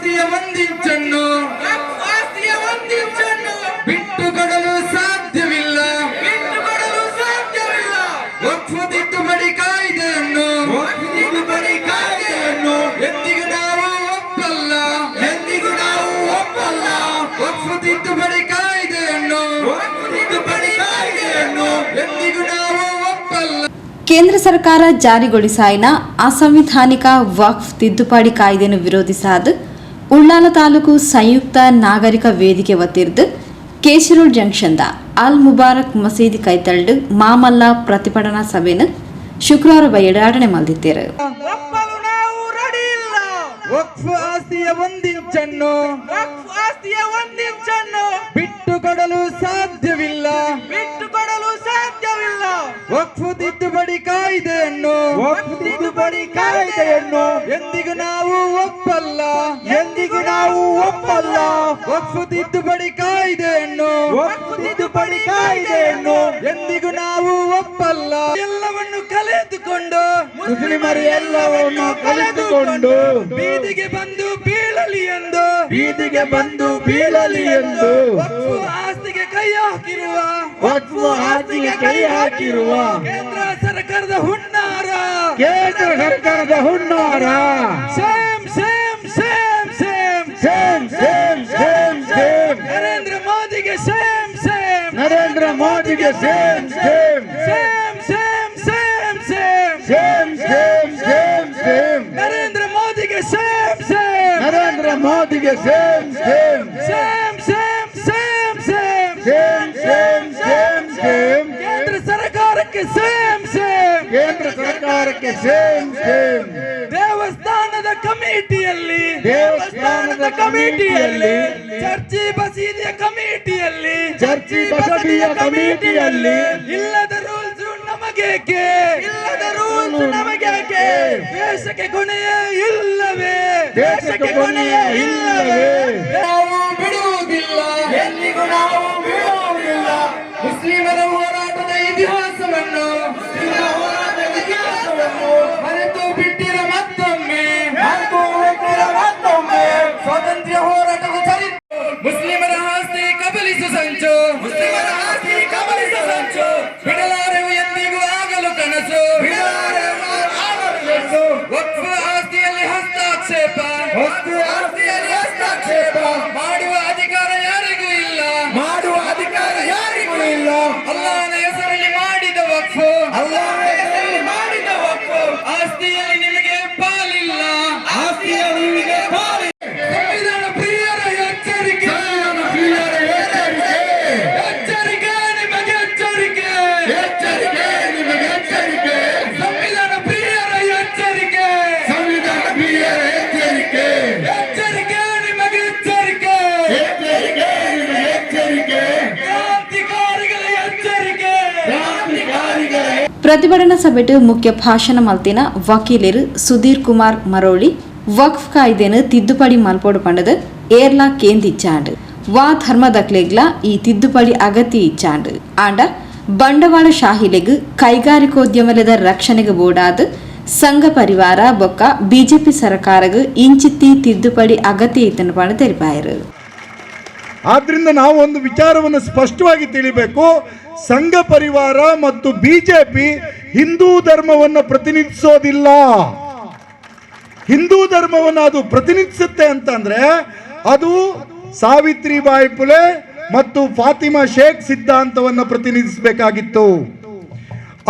ಆಸ್ತಿಯ ಒಂದಿಂಚನ್ನು ವಕ್ಫ್ ಆಸ್ತಿಯ ಒಂದಿಂಚನ್ನು ಬಿಟ್ಟು ಕೊಡಲು ಸಾಧ್ಯವಿಲ್ಲ. ಬಿಟ್ಟುಕೊಡಲು ಸಾಧ್ಯವಿಲ್ಲ. ವಕ್ಫ್ ತಿದ್ದುಪಡಿ ಕಾಯ್ದೆಯನ್ನು ತಿದ್ದುಪಡಿ ಕಾಯ್ದೆಯನ್ನು ಎಂದಿಗೂ ನಾವು ಒಪ್ಪಲ್ಲ. ಎಂದಿಗೂ ನಾವು ಒಪ್ಪಲ್ಲ. ವಕ್ಫ್ ತಿದ್ದುಪಡಿ ಕಾಯ್ದೆಯನ್ನು ವಕ್ಫ್ ತಿದ್ದುಪಡಿ ಕಾಯ್ದೆಯನ್ನು ಎಂದಿಗೂ ನಾವು ಒಪ್ಪಲ್ಲ. ಕೇಂದ್ರ ಸರ್ಕಾರ ಜಾರಿಗೊಳಿಸಾಯಿನ ಅಸಂವಿಧಾನಿಕ ವಕ್ಫ್ ತಿದ್ದುಪಡಿ ಕಾಯ್ದೆಯನ್ನು ವಿರೋಧಿಸಾದ ಉಳ್ಳಾಲ ತಾಲೂಕು ಸಂಯುಕ್ತ ನಾಗರಿಕ ವೇದಿಕೆ ವತಿರ್ದು ಕೇಶರೂಲ್ ಜಂಕ್ಷನ್ದ ಅಲ್ ಮುಬಾರಕ್ ಮಸೀದಿ ಕೈತಳ್ಳು ಮಾಮಲ್ಲ ಪ್ರತಿಭಟನಾ ಸಭೆನ ಶುಕ್ರವಾರ ಬಯಡಾಡಣೆ ಮಲ್ದಿತ್ತೇರು ಬಿಟ್ಟು ಕೊಡಲು ಸಾಧ್ಯವಿಲ್ಲ. ಬಿಟ್ಟು ಕೊಡಲು ಸಾಧ್ಯವಿಲ್ಲ. ತಿದ್ದುಪಡಿ ಕಾಯ್ದೆಯನ್ನು. ಎಂದಿಗೂ ನಾವು ಒಪ್ಪಲ್ಲ. ಎಂದಿಗೂ ನಾವು ಒಪ್ಪಲ್ಲ. ವಕ್ಫ್ ತಿದ್ದುಪಡಿ ಕಾಯ್ದೆಯನ್ನು. ವಕ್ಫ್ ತಿದ್ದುಪಡಿ ಕಾಯ್ದೆಯನ್ನು. ಎಂದಿಗೂ ನಾವು ಒಪ್ಪಲ್ಲ. ಎಲ್ಲವನ್ನು ಕಲಿತುಕೊಂಡು ಮುಸ್ಲಿಮರು ಎಲ್ಲವನ್ನು ಕಲಿತುಕೊಂಡು ಬೀದಿಗೆ ಬಂದು ಬೀಳಲಿ ಎಂದು. ಬೀದಿಗೆ ಬಂದು ಬೀಳಲಿ ಎಂದು. ಆಸ್ತಿಗೆ ಕೈ ಹಾಕಿರುವ. ಆಸ್ತಿಗೆ ಕೈ ಹಾಕಿರುವ. ಕೇಂದ್ರ ಸರ್ಕಾರದ ಹುನ್ನಾರ ಕೇಂದ್ರ ಸರ್ಕಾರದ ಹುನ್ನಾರ same same same same same same same same Narendra ಮೋದಿಗೆ ಸೇಮ್ ಸೇಮ್ ನರೇಂದ್ರ ಮೋದಿಗೆ same same same same same same same same same same Narendra ಮೋದಿಗೆ ಸೇಮ್ ಸೇಮ್ ನರೇಂದ್ರ ಮೋದಿಗೆ same same same same same same same same same same ಕೇಂದ್ರ ಸರ್ಕಾರಕ್ಕೆ same same ಕೇಂದ್ರ ಸರ್ಕಾರಕ್ಕೆ same same. ದೇವಸ್ಥಾನದ ಕಮಿಟಿಯಲ್ಲಿ ದೇವಸ್ಥಾನದ ಕಮಿಟಿಯಲ್ಲಿ ಚರ್ಚಿ ಬಸೀದಿಯ ಕಮಿಟಿಯಲ್ಲಿ ಚರ್ಚಿ ಬಸದಿಯ ಕಮಿಟಿಯಲ್ಲಿ ಇಲ್ಲದ ರೂಲ್ಸ್ ನಮಗೇಕೆ? ಇಲ್ಲದ ರೂಲ್ಸ್ ನಮಗೇಕೆ? ದೇಶಕ್ಕೆ ಕೊನೆಯೇ ಇಲ್ಲವೇ? ದೇಶಕ್ಕೆ ಕೊನೆಯೇ ಇಲ್ಲವೇ? Allah, ಪ್ರತಿಭಟನಾ ಸಭೆಟು ಮುಖ್ಯ ಭಾಷಣ ಮಲ್ತಿನ ವಕೀಲರು ಸುಧೀರ್ ಕುಮಾರ್ ಮರೋಳಿ, ವಕ್ಫ್ ಕಾಯ್ದೆನ ತಿದ್ದುಪಡಿ ಮಲ್ಪೋಡು ಪಂಡದ ಏರ್ಲಾ ಕೇಂದ್ರ ವಾ ವಾ ಧರ್ಮದಕ್ಲೆಗ್ಲ ಈ ತಿದ್ದುಪಡಿ ಅಗತಿ ಇಚ್ಚಾಂಡು. ಆಂಡ ಬಂಡವಾಳ ಶಾಹಿಲೆಗ್ ಕೈಗಾರಿಕೋದ್ಯಮಲದ ರಕ್ಷಣೆಗೆ ಬೋಡಾದ ಸಂಘ ಪರಿವಾರ ಬೊಕ್ಕ ಬಿಜೆಪಿ ಸರ್ಕಾರಗ್ ಇಂಚಿತ್ತಿ ತಿದ್ದುಪಡಿ ಅಗತ್ಯ ಇತ್ತನ ಪಂಡ ತೆರಿಪಾಯರು. ಆದ್ರಿಂದ ನಾವು ಒಂದು ವಿಚಾರವನ್ನು ಸ್ಪಷ್ಟವಾಗಿ ತಿಳಿಬೇಕು. ಸಂಘ ಪರಿವಾರ ಮತ್ತು ಬಿಜೆಪಿ ಹಿಂದೂ ಧರ್ಮವನ್ನು ಪ್ರತಿನಿಧಿಸೋದಿಲ್ಲ. ಹಿಂದೂ ಧರ್ಮವನ್ನು ಅದು ಪ್ರತಿನಿಧಿಸುತ್ತೆ ಅಂತಂದ್ರೆ ಅದು ಸಾವಿತ್ರಿಬಾಯಿ ಪುಲೆ ಮತ್ತು ಫಾತಿಮಾ ಶೇಖ್ ಸಿದ್ಧಾಂತವನ್ನು ಪ್ರತಿನಿಧಿಸಬೇಕಾಗಿತ್ತು.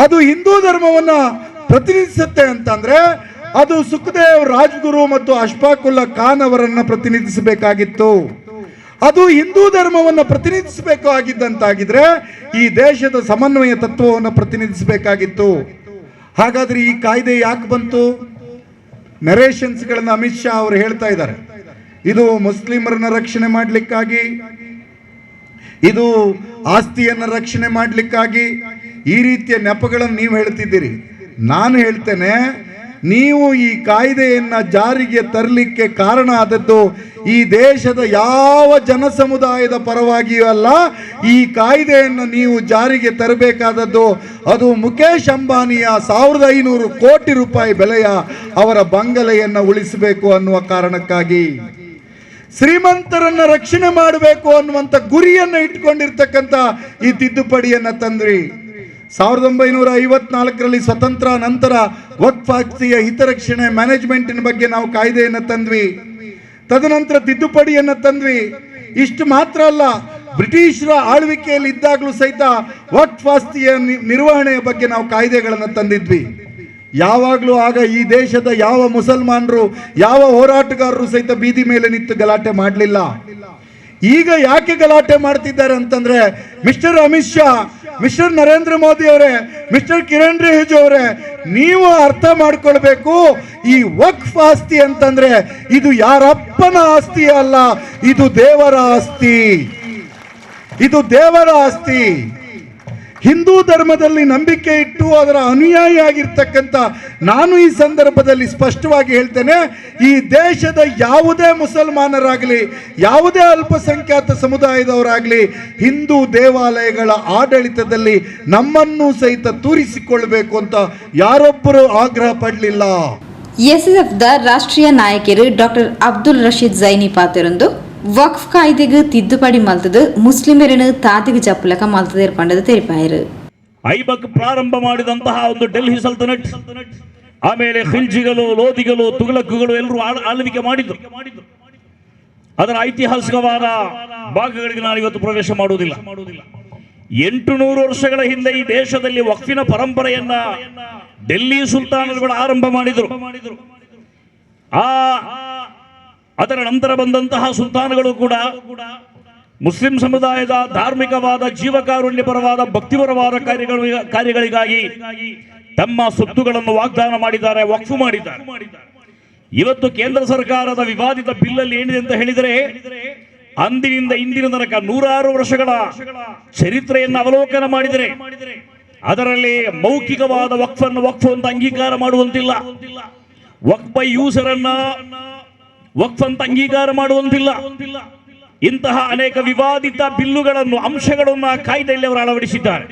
ಅದು ಹಿಂದೂ ಧರ್ಮವನ್ನು ಪ್ರತಿನಿಧಿಸುತ್ತೆ ಅಂತಂದ್ರೆ ಅದು ಸುಖದೇವ್ ರಾಜ್ಗುರು ಮತ್ತು ಅಶ್ಫಾಕುಲ್ಲಾ ಖಾನ್ ಅವರನ್ನು ಪ್ರತಿನಿಧಿಸಬೇಕಾಗಿತ್ತು. ಅದು ಹಿಂದೂ ಧರ್ಮವನ್ನು ಪ್ರತಿನಿಧಿಸಬೇಕು ಆಗಿದ್ದಂತಾಗಿದ್ರೆ ಈ ದೇಶದ ಸಮನ್ವಯ ತತ್ವವನ್ನು ಪ್ರತಿನಿಧಿಸಬೇಕಾಗಿತ್ತು. ಹಾಗಾದ್ರೆ ಈ ಕಾಯ್ದೆ ಯಾಕೆ ಬಂತು? ನರೇಷನ್ಸ್ಗಳನ್ನು ಅಮಿತ್ ಶಾ ಅವರು ಹೇಳ್ತಾ ಇದ್ದಾರೆ. ಇದು ಮುಸ್ಲಿಮರನ್ನ ರಕ್ಷಣೆ ಮಾಡಲಿಕ್ಕಾಗಿ, ಇದು ಆಸ್ತಿಯನ್ನು ರಕ್ಷಣೆ ಮಾಡಲಿಕ್ಕಾಗಿ, ಈ ರೀತಿಯ ನೆಪಗಳನ್ನು ನೀವು ಹೇಳ್ತಿದ್ದೀರಿ. ನಾನು ಹೇಳ್ತೇನೆ ನೀವು ಈ ಕಾಯ್ದೆಯನ್ನು ಜಾರಿಗೆ ತರಲಿಕ್ಕೆ ಕಾರಣ ಆದದ್ದು ಈ ದೇಶದ ಯಾವ ಜನಸಮುದಾಯದ ಪರವಾಗಿಯೂ ಅಲ್ಲ, ಈ ಕಾಯ್ದೆಯನ್ನು ನೀವು ಜಾರಿಗೆ ತರಬೇಕಾದದ್ದು ಅದು ಮುಖೇಶ್ ಅಂಬಾನಿಯ ಸಾವಿರದ ಐನೂರು ಕೋಟಿ ರೂಪಾಯಿ ಬೆಲೆಯ ಅವರ ಬಂಗಲೆಯನ್ನು ಉಳಿಸಬೇಕು ಅನ್ನುವ ಕಾರಣಕ್ಕಾಗಿ. ಶ್ರೀಮಂತರನ್ನ ರಕ್ಷಣೆ ಮಾಡಬೇಕು ಅನ್ನುವಂಥ ಗುರಿಯನ್ನು ಇಟ್ಕೊಂಡಿರ್ತಕ್ಕಂಥ ಈ ತಿದ್ದುಪಡಿಯನ್ನು ತಂದ್ರಿ. ಸಾವಿರದ ಒಂಬೈನೂರ ಐವತ್ನಾಲ್ಕರಲ್ಲಿ ಸ್ವತಂತ್ರ ನಂತರ ವಕ್ಫ್ ಆಸ್ತಿಯ ಹಿತರಕ್ಷಣೆ ಮ್ಯಾನೇಜ್ಮೆಂಟಿನ ಬಗ್ಗೆ ನಾವು ಕಾಯ್ದೆಯನ್ನು ತಂದ್ವಿ. ತದನಂತರ ತಿದ್ದುಪಡಿಯನ್ನು ತಂದ್ವಿ. ಇಷ್ಟು ಮಾತ್ರ ಅಲ್ಲ, ಬ್ರಿಟಿಷರ ಆಳ್ವಿಕೆಯಲ್ಲಿ ಇದ್ದಾಗಲೂ ಸಹಿತ ವಕ್ಫ್ ಆಸ್ತಿಯ ನಿರ್ವಹಣೆಯ ಬಗ್ಗೆ ನಾವು ಕಾಯ್ದೆಗಳನ್ನು ತಂದಿದ್ವಿ. ಯಾವಾಗಲೂ ಆಗ ಈ ದೇಶದ ಯಾವ ಮುಸಲ್ಮಾನರು, ಯಾವ ಹೋರಾಟಗಾರರು ಸಹಿತ ಬೀದಿ ಮೇಲೆ ನಿಂತು ಗಲಾಟೆ ಮಾಡಲಿಲ್ಲ. ಈಗ ಯಾಕೆ ಗಲಾಟೆ ಮಾಡ್ತಿದ್ದಾರೆ ಅಂತಂದ್ರೆ ಮಿಸ್ಟರ್ ಅಮಿತ್ ಶಾ, ಮಿಸ್ಟರ್ ನರೇಂದ್ರ ಮೋದಿ ಅವರೇ, ಮಿಸ್ಟರ್ ಕಿರಣ್ ರಿಜಿಜು ಅವರೇ, ನೀವು ಅರ್ಥ ಮಾಡ್ಕೊಳ್ಬೇಕು. ಈ ವಕ್ಫ್ ಆಸ್ತಿ ಅಂತಂದ್ರೆ ಇದು ಯಾರಪ್ಪನ ಆಸ್ತಿ ಅಲ್ಲ, ಇದು ದೇವರ ಆಸ್ತಿ. ಇದು ದೇವರ ಆಸ್ತಿ. ಹಿಂದೂ ಧರ್ಮದಲ್ಲಿ ನಂಬಿಕೆ ಇಟ್ಟು ಅದರ ಅನುಯಾಯಿ ಆಗಿರ್ತಕ್ಕಂಥ ನಾನು ಈ ಸಂದರ್ಭದಲ್ಲಿ ಸ್ಪಷ್ಟವಾಗಿ ಹೇಳ್ತೇನೆ, ಈ ದೇಶದ ಯಾವುದೇ ಮುಸಲ್ಮಾನರಾಗಲಿ, ಯಾವುದೇ ಅಲ್ಪಸಂಖ್ಯಾತ ಸಮುದಾಯದವರಾಗಲಿ, ಹಿಂದೂ ದೇವಾಲಯಗಳ ಆಡಳಿತದಲ್ಲಿ ನಮ್ಮನ್ನು ಸಹಿತ ತೂರಿಸಿಕೊಳ್ಬೇಕು ಅಂತ ಯಾರೊಬ್ಬರು ಆಗ್ರಹ ಪಡಲಿಲ್ಲ. ದ ರಾಷ್ಟ್ರೀಯ ನಾಯಕರು ಡಾಕ್ಟರ್ ಅಬ್ದುಲ್ ರಶೀದ್ ಜೈನಿ ಪಾತ್ರರೊಂದು ವಕ್ಫ್ ಕಾಯ್ದೆಗೆ ತಿದ್ದುಪಡಿ ಮಲ್ತದು ಮುಸ್ಲಿಮರನ್ನು ತಾತಿಗೆ ಜಪ್ಪಲಕ ಮಲ್ತದೇರ್ ಪಂಡದು ತೆರಿಪಾಯರು. ಐಬಕ್ ಪ್ರಾರಂಭ ಮಾಡಿದಂತಹ ಒಂದು ಡೆಲ್ಲಿ ಸಲ್ತನಟ್, ಆಮೇಲೆ ಖಿಲ್ಜಿಗಳು, ಲೋಧಿಗಳು ತುಗಲಕ್ಕುಗಳು ಎಲ್ಲರೂ ಆಳ್- ಆಳ್ವಿಕೆ ಮಾಡಿದ್ರು. ಅದರ ಐತಿಹಾಸಿಕವಾದ ಭಾಗಗಳಿಗೆ ನಾನು ಇವತ್ತು ಪ್ರವೇಶ ಮಾಡುವುದಿಲ್ಲ. ಎಂಟು ನೂರು ವರ್ಷಗಳ ಹಿಂದೆ ಈ ದೇಶದಲ್ಲಿ ವಕ್ಫಿನ ಪರಂಪರೆಯನ್ನ ಡೆಲ್ಲಿ ಸುಲ್ತಾನರುಗಳು ಆರಂಭ ಮಾಡಿದ್ರು. ಆ ಅದರ ನಂತರ ಬಂದಂತಹ ಸುಲ್ತಾನಗಳು ಕೂಡ ಮುಸ್ಲಿಂ ಸಮುದಾಯದ ಧಾರ್ಮಿಕವಾದ ಜೀವಕಾರುಣ್ಯಪರವಾದ ಭಕ್ತಿಪರವಾದ ಕಾರ್ಯಗಳು, ಕಾರ್ಯಗಳಿಗಾಗಿ ತಮ್ಮ ಸೊತ್ತುಗಳನ್ನು ವಾಗ್ದಾನ ಮಾಡಿದ್ದಾರೆ, ವಕ್ಫು ಮಾಡಿದ್ದಾರೆ. ಇವತ್ತು ಕೇಂದ್ರ ಸರ್ಕಾರದ ವಿವಾದಿತ ಬಿಲ್ಲಲ್ಲಿ ಏನಿದೆ ಅಂತ ಹೇಳಿದರೆ, ಅಂದಿನಿಂದ ಇಂದಿನ ತನಕ ನೂರಾರು ವರ್ಷಗಳ ಚರಿತ್ರೆಯನ್ನು ಅವಲೋಕನ ಮಾಡಿದರೆ, ಅದರಲ್ಲಿ ಮೌಖಿಕವಾದ ವಕ್ಫನ್ನು, ವಕ್ಫ್ ಅಂತ ಅಂಗೀಕಾರ ಮಾಡುವಂತಿಲ್ಲ. ವಕ್ಫ್ ಬೈ ಯೂಸರ್ ಅನ್ನ ವಕ್ಫ್ ಅಂತ ಅಂಗೀಕಾರ ಮಾಡುವಂತಿಲ್ಲ. ಇಂತಹ ಅನೇಕ ವಿವಾದಿತ ಬಿಲ್ಲುಗಳನ್ನು, ಅಂಶಗಳನ್ನು ಕಾಯ್ದೆಯಲ್ಲಿ ಅವರು ಅಳವಡಿಸಿದ್ದಾರೆ.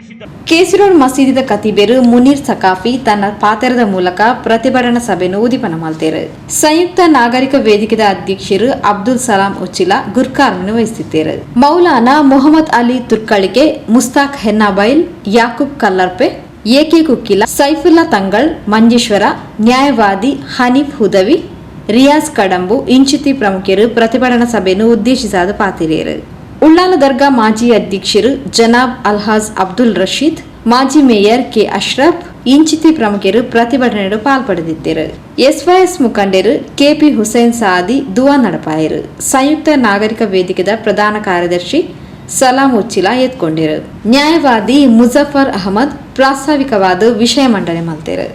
ಕೇಸರೋಡ್ ಮಸೀದಿದ ಕತಿಬೇರು ಮುನೀರ್ ಸಕಾಫಿ ತನ್ನ ಪಾತ್ರದ ಮೂಲಕ ಪ್ರತಿಭಟನಾ ಸಭೆಯನ್ನು ಉದಿಪನ ಮಾಡ್ತಾರೆ. ಸಂಯುಕ್ತ ನಾಗರಿಕ ವೇದಿಕೆದ ಅಧ್ಯಕ್ಷರು ಅಬ್ದುಲ್ ಸಲಾಂ ಉಚ್ಚಿಲ ಗುರ್ಕಾರ್ಮನ್ನು ವಹಿಸುತ್ತಿದ್ದಾರೆ ಮೌಲಾನಾ ಮೊಹಮ್ಮದ್ ಅಲಿ ತುರ್ಕಳಿಗೆ ಮುಸ್ತಾಕ್ ಹೆನ್ನಾಬೈಲ್, ಯಾಕೂಬ್ ಕಲ್ಲರ್ಪೆ ಎಕೆ ಕುಕ್ಕಿಲ, ಸೈಫುಲ್ಲಾ ತಂಗಳ್, ಮಂಜೇಶ್ವರ, ನ್ಯಾಯವಾದಿ ಹನೀಫ್ ಹುದವಿ ರಿಯಾಜ್ ಕಡಂಬು, ಇಂಚಿತಿ ಪ್ರಮುಖರು, ಪ್ರತಿಭಟನಾ ಸಭೆಯನ್ನು ಉದ್ದೇಶಿಸಾದ ಪಾತಿರಿಯರು. ಉಳ್ಳಾಲ ದರ್ಗಾ ಮಾಜಿ ಅಧ್ಯಕ್ಷರು ಜನಾಬ್ ಅಲ್ಹಾಜ್ ಅಬ್ದುಲ್ ರಶೀದ್, ಮಾಜಿ ಮೇಯರ್ ಕೆ ಅಶ್ರಫ್, ಇಂಚಿತಿ ಪ್ರಮುಖರು ಪ್ರತಿಭಟನೆಯಲ್ಲಿ ಪಾಲ್ಪಡೆದಿದ್ದರು. ಎಸ್ವೈಎಸ್ ಮುಖಂಡರು ಕೆಪಿ ಹುಸೇನ್ ಸಾದಿ, ದುವಾ ನಡಪಾಯರು. ಸಂಯುಕ್ತ ನಾಗರಿಕ ವೇದಿಕೆದ ಪ್ರಧಾನ ಕಾರ್ಯದರ್ಶಿ ಸಲಾಂ ಉಚ್ಚಿಲ ಎತ್ಕೊಂಡಿರು. ನ್ಯಾಯವಾದಿ ಮುಜಫರ್ ಅಹಮದ್ ಪ್ರಾಸ್ತಾವಿಕವಾದ ವಿಷಯ ಮಂಡನೆ ಮಾಡ್ತಾರೆ.